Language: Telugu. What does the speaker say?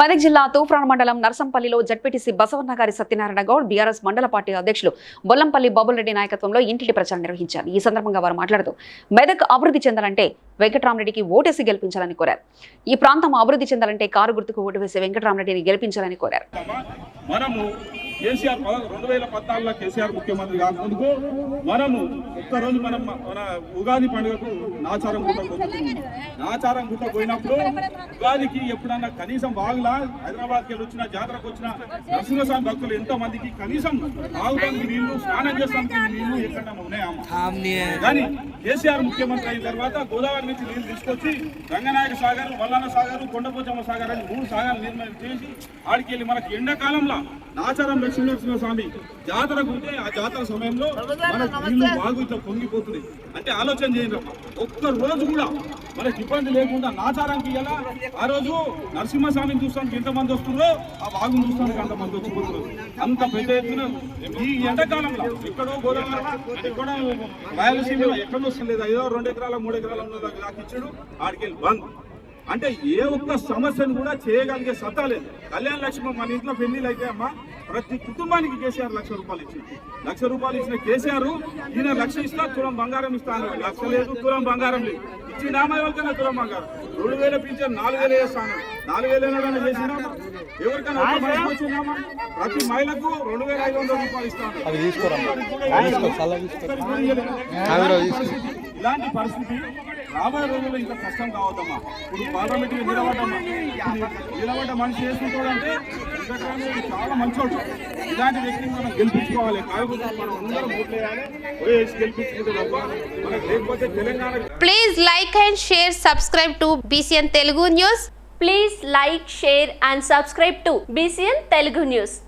మెదక్ జిల్లా తూఫ్రాన్ మండలం నర్సంపల్లిలో జడ్పీటీసీ బసవన్న గారి సత్యనారాయణ గౌడ్ బీఆర్ఎస్ మండల పార్టీ అధ్యక్షులు బొల్లంపల్లి బాబులరెడ్డి నాయకత్వంలో ఇంటింటి ప్రచారం నిర్వహించారు. ఈ సందర్భంగా వారు మాట్లాడుతూ మెదక్ అభివృద్ధి చెందాలంటే వెంకటరామరెడ్డికి ఓటేసి గెలిపించాలని కోరారు. ఈ ప్రాంతం అభివృద్ధి చెందాలంటే కారు గుర్తుకు ఓటు వేసి వెంకటరామరెడ్డిని గెలిపించాలని కోరారు. మనము కేసీఆర్ రెండు వేల పద్నాలుగులో కేసీఆర్ ముఖ్యమంత్రి కాకముందుకు మనము ఒక్కరోజు మనం మన ఉగాది పండుగకు నాచారం గుట్ట నాచారం గుట్ట పోయినప్పుడు ఉగాదికి ఎప్పుడన్నా కనీసం బాగులా హైదరాబాద్కి వెళ్ళి వచ్చిన జాతరకు వచ్చిన నరసింహస్వామి భక్తులు ఎంతో మందికి కనీసం తాగుతానికి నీళ్ళు స్నానం చేస్తానికి నీళ్ళు ఎక్కడన్నా ఉన్నాయా కానీ కేసీఆర్ ముఖ్యమంత్రి అయిన తర్వాత గోదావరి నుంచి నీళ్ళు తీసుకొచ్చి రంగనాయక సాగర్ వల్లన సాగర్ కొండపోచమ్మ సాగర్ అని మూడు సాగర్లు నిర్మాణం చేసి ఆడికెళ్ళి మనకి ఎండాకాలంలో నాచారం లక్ష్మీనరసింహ స్వామి జాతర ఉంటే ఆ జాతర సమయంలో మన నీళ్ళు బాగు ఇట్లా పొంగిపోతుంది అంటే ఆలోచన చేయండి ఒక్క రోజు కూడా మరి ఇబ్బంది లేకుండా నాచారానికి ఎలా ఆ రోజు నరసింహస్వామిని చూస్తానికి ఎంతమంది వస్తుందో ఆ బాగుని చూస్తానికి అంతమంది వచ్చిపోతున్నారు అంత పెద్ద ఎత్తున ఈ ఎండాకాలంలో ఎక్కడో గోదావరి ఎక్కడో రాయలసీమలో ఎక్కడో వస్తలేదు. ఐదో రెండు ఎకరాల మూడు ఎకరాల ఉన్నది ఇచ్చాడు ఆడికి వెళ్ళి బంద్. అంటే ఏ ఒక్క సమస్యను కూడా చేయగలిగే సత్తా లేదు. కళ్యాణ లక్ష్మి మన ఇంట్లో పెళ్ళిలు అయితే అమ్మా ప్రతి కుటుంబానికి కేసీఆర్ లక్ష రూపాయలు ఇచ్చింది లక్ష రూపాయలు ఇచ్చిన కేసీఆర్ ఈయన లక్ష ఇస్తా తులం బంగారం ఇస్తాను లక్ష లేదు తులం బంగారం లేదు. ఇచ్చి నామ ఎవరికైనా తులం బంగారం రెండు వేల పింఛన్ నాలుగు వేలు వేస్తాను నాలుగు వేలు ఏమైనా చేసినా ఎవరికైనా వచ్చిందామా ప్రతి మహిళకు రెండు వేల ఐదు వందల రూపాయలు ఇస్తాను. ఇలాంటి పరిస్థితి రాబోయే రోజుల్లో ఇంకా కష్టం కావద్దమ్మా. ఇప్పుడు పార్లమెంట్ నిలబడ్డమ్మా. ఇప్పుడు నిలబడ్డ మనిషి చేసుకుంటాడంటే వెంకటరామయ్య చాలా మంచోడు ఇలాంటి వ్యక్తిని మనం గెలిపించుకోవాలి కాకపోతే మనం అందరం ఓట్లేయాలి ఓయేసి గెలిపించుకుంటే తప్ప మనకు లేకపోతే Telangana Please like and share, subscribe to BCN Telugu News. Please like, share and subscribe to BCN Telugu News.